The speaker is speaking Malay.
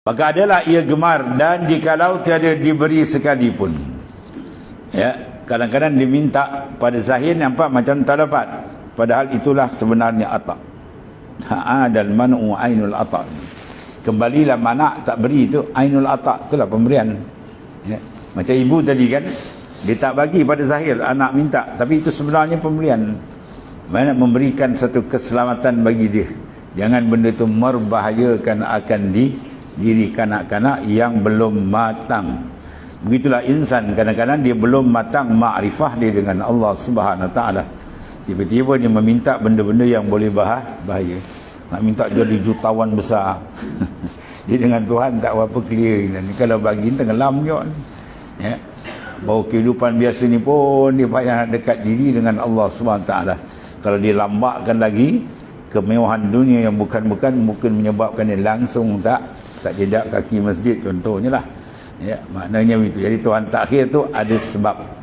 maka adalah ia gemar dan jikalau tiada diberi sekalipun ya kadang-kadang diminta pada zahir nampak macam tak dapat. Padahal itulah sebenarnya atak. Ha dan man'u ainul atak. Kembalilah mana tak beri itu ainul atak. Itulah pemberian. Ya. macam ibu tadi kan dia tak bagi pada zahir anak minta. Tapi itu sebenarnya pemberian. Mana memberikan satu keselamatan bagi dia. Jangan benda itu merbahayakan akan di diri kanak-kanak yang belum matang. Begitulah insan kadang-kadang dia belum matang makrifah dia dengan Allah Subhanahu Taala. Tiba-tiba dia meminta benda-benda yang boleh bahaya, nak minta jadi jutawan besar. Dia dengan Tuhan tak apa clear. Ni kalau bagi tenggelam je ya. Bahawa kehidupan biasa ni pun dia payah dekat diri dengan Allah SWT kalau dia lambatkan lagi kemewahan dunia yang bukan-bukan mungkin menyebabkan dia langsung tak tak jedak kaki masjid contohnya lah. Ya maknanya begitu. Jadi Tuhan takhir tu ada sebab